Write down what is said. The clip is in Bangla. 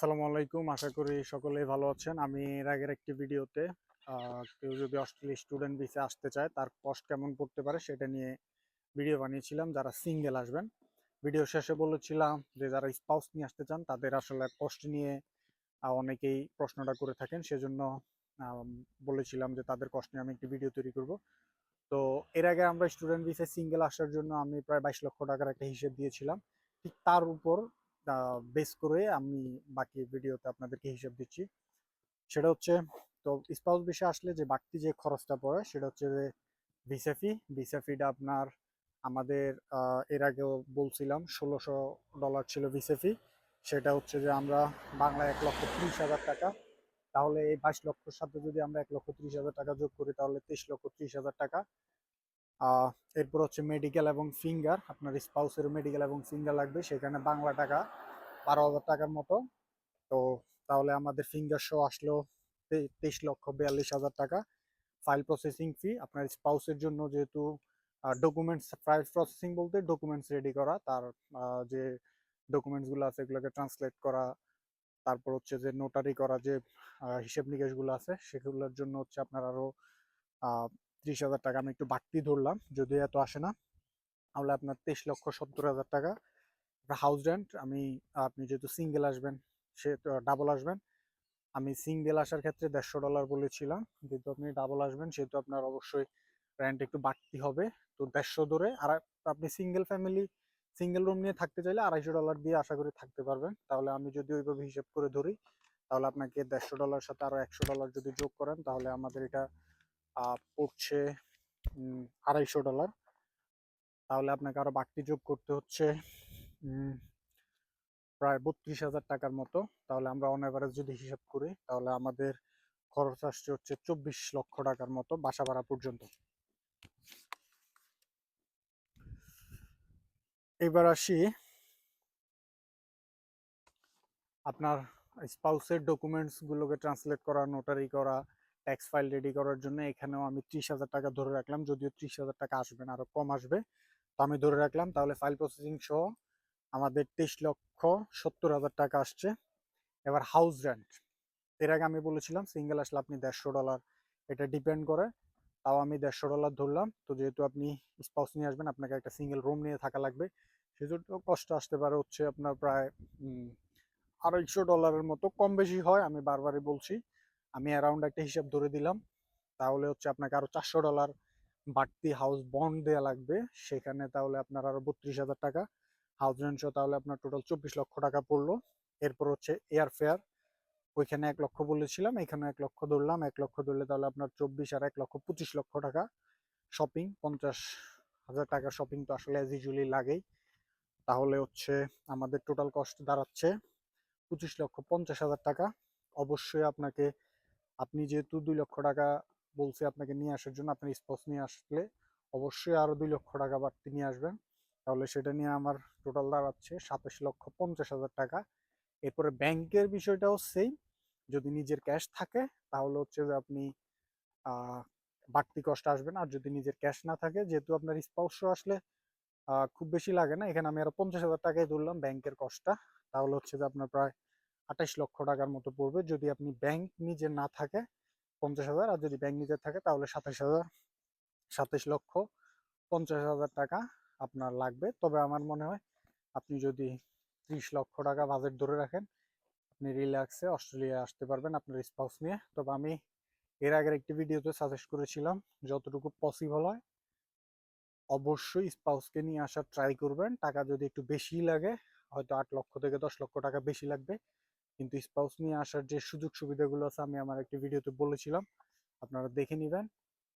আসসালামু আলাইকুম। আশা করি সকলেই ভালো আছেন। আমি এর আগের একটি ভিডিওতে কেউ যদি অস্ট্রেলিয়া স্টুডেন্ট ভিসা আসতে চায়, তার কষ্ট কেমন পড়তে পারে সেটা নিয়ে ভিডিও বানিয়েছিলাম। যারা সিঙ্গেল আসবেন, ভিডিও শেষে বলেছিলাম যে, যারা স্পাউস নিয়ে আসতে চান, তাদের আসলে কষ্ট নিয়ে অনেকেই প্রশ্নটা করে থাকেন। সেজন্য বলেছিলাম যে, তাদের কষ্ট নিয়ে আমি একটি ভিডিও তৈরি করব। তো, এর আগে আমরা স্টুডেন্ট ভিসায় সিঙ্গেল আসার জন্য আমি প্রায় বাইশ লক্ষ টাকার একটা হিসেব দিয়েছিলাম। ঠিক তার উপর বেস করে আমি বাকি ভিডিওতে আপনাদেরকে হিসেব দিচ্ছি। সেটা হচ্ছে, তো স্পাউস বিষয়ে আসলে যে বাড়তি যে খরচটা পড়ে, সেটা হচ্ছে যে ভিসা ফি আপনার আমাদের এর আগেও বলছিলাম, ষোলোশো ডলার ছিল ভিসা সেটা হচ্ছে যে আমরা বাংলায় এক লক্ষ ত্রিশ হাজার টাকা। তাহলে এই বাইশ লক্ষর সাথে যদি আমরা এক লক্ষ ত্রিশ হাজার টাকা যোগ করি, তাহলে তেইশ লক্ষ ত্রিশ হাজার টাকা। এরপর হচ্ছে মেডিকেল এবং ফিঙ্গার আপনার স্পাউসের মেডিকেল এবং ফিঙ্গার লাগবে, সেখানে বাংলা টাকা, বারো হাজার টাকার মতো। তো তাহলে আমাদের ফিঙ্গার শো আসলো তেইশ লক্ষ বিয়াল্লিশ হাজার টাকা। ফাইল প্রসেসিং ফি আপনার স্পাউসের জন্য যেহেতু ডকুমেন্টস ফাইল প্রসেসিং বলতে ডকুমেন্টস রেডি করা, তার যে ডকুমেন্টসগুলো আছে এগুলোকে ট্রান্সলেট করা, তারপর হচ্ছে যে নোটারি করা যে হিসেব নিকেশগুলো আছে, সেগুলোর জন্য হচ্ছে আপনার আরও ত্রিশ হাজার টাকা আমি একটু বাড়তি ধরলাম যদি এত আসে না। তাহলে আপনার তেইশ লক্ষ সত্তর হাজার টাকা। হাউস রেন্ট আমি, আপনি যেহেতু সিঙ্গেল আসবেন, সে ডাবল আসবেন। আমি সিঙ্গেল আসার ক্ষেত্রে দেড়শো ডলার বলেছিলাম, যেহেতু আপনি ডাবল আসবেন, সেহেতু আপনার অবশ্যই রেন্ট একটু বাড়তি হবে। তো দেড়শো ধরে, আর আপনি সিঙ্গেল ফ্যামিলি সিঙ্গেল রুম নিয়ে থাকতে চাইলে আড়াইশো ডলার দিয়ে আশা করি থাকতে পারবেন। তাহলে আমি যদি ওইভাবে হিসেব করে ধরি, তাহলে আপনাকে দেড়শো ডলার সাথে আরও একশো ডলার যদি যোগ করেন, তাহলে আমাদের এটা পড়ছে আড়াইশো ডলার। তাহলে আপনাকে আরও বাড়তি যোগ করতে হচ্ছে প্রায় বত্রিশ হাজার টাকার মতো। তাহলে আমরা অন অ্যাভারেজ যদি হিসাব করি, তাহলে আমাদের খরচ আসছে হচ্ছে চব্বিশ লক্ষ টাকার মতো বাসা ভাড়া পর্যন্ত। এবার আসি আপনার স্পাউসের ডকুমেন্টস গুলোকে ট্রান্সলেট করা নোটারি করা ট্যাক্স ফাইল রেডি করার জন্য এখানেও আমি ত্রিশ হাজার টাকা ধরে রাখলাম। যদিও ত্রিশ হাজার টাকা আসবে না, আরও কম আসবে। তো আমি ধরে রাখলাম, তাহলে ফাইল প্রসেসিং সহ আমাদের তেইশ লক্ষ সত্তর হাজার টাকা আসছে। এবার হাউস রেন্ট এর আগে আমি বলেছিলাম সিঙ্গেল আসলে আপনি দেড়শো ডলার এটা ডিপেন্ড করে। তাও আমি দেড়শো ডলার ধরলাম। তো যেহেতু আপনি স্পাউস নিয়ে আসবেন, আপনাকে একটা সিঙ্গেল রুম নিয়ে থাকা লাগবে। সেজন্য কষ্ট আসতে পারে হচ্ছে আপনার প্রায় আড়াইশো ডলারের মতো। কম বেশি হয়, আমি বারবারই বলছি। আমি অ্যারাউন্ড একটা হিসাব ধরে দিলাম। তাহলে হচ্ছে আপনাকে আরও চারশো ডলার বাড়তি হাউস বন্ড দেওয়া লাগবে। সেখানে তাহলে আপনার আরও বত্রিশ হাজার টাকা। হাউস রেন্ট তাহলে আপনার টোটাল চব্বিশ লক্ষ টাকা পড়ল। এরপর হচ্ছে এয়ার ফেয়ার ওইখানে এক লক্ষ বলেছিলাম, এখানে এক লক্ষ ধরলাম। এক লক্ষ ধরলে তাহলে আপনার চব্বিশ আর এক লক্ষ পঁচিশ লক্ষ টাকা শপিং পঞ্চাশ হাজার টাকা শপিং তো আসলে অ্যাজ ইউজুয়ালি লাগেই। তাহলে হচ্ছে আমাদের টোটাল কস্ট দাঁড়াচ্ছে পঁচিশ লক্ষ পঞ্চাশ হাজার টাকা। অবশ্যই আপনাকে আপনি যেহেতু দুই লক্ষ টাকা বলছি আপনাকে নিয়ে আসার জন্য, আপনার স্পোর্টস নিয়ে আসলে অবশ্যই আরও দুই লক্ষ টাকা বাড়তি নিয়ে আসবেন। তাহলে সেটা নিয়ে আমার টোটাল দাঁড়াচ্ছে সাতাশ লক্ষ পঞ্চাশ হাজার টাকা। এরপরে ব্যাংকের বিষয়টাও সেম যদি নিজের ক্যাশ থাকে তাহলে হচ্ছে যে আপনি বাড়তি কষ্ট আসবেন আর যদি নিজের ক্যাশ না থাকে, যেহেতু আপনার স্পর্শ আসলে খুব বেশি লাগে না, এখানে আমি আরও পঞ্চাশ হাজার টাকায় ধরলাম ব্যাংকের কষ্টটা তাহলে হচ্ছে যে আপনার প্রায় আঠাশ লক্ষ টাকার মতো পড়বে। যদি আপনি ব্যাংক নিজে না থাকে, পঞ্চাশ হাজার, আর যদি ব্যাংক নিজে থাকে, তাহলে সাতাশ হাজার, সাতাশ লক্ষ, পঞ্চাশ হাজার টাকা আপনার লাগবে। তবে আমার মনে হয়, আপনি যদি ত্রিশ লক্ষ টাকা বাজেট ধরে রাখেন, আপনি রিল্যাক্সে অস্ট্রেলিয়া আসতে পারবেন আপনার স্পাউস নিয়ে। তবে আমি এর আগের একটি ভিডিওতে সাজেস্ট করেছিলাম, যতটুকু পসিবল হয়, অবশ্যই স্পাউসকে নিয়ে আসার ট্রাই করবেন। টাকা যদি একটু বেশি লাগে, হয়তো আট লক্ষ থেকে দশ লক্ষ টাকা বেশি লাগবে। কিন্তু স্পাউস নিয়ে আসার যে সুযোগ সুবিধাগুলো আছে, আমি আমার একটি ভিডিওতে বলেছিলাম। আপনারা দেখে নেবেন।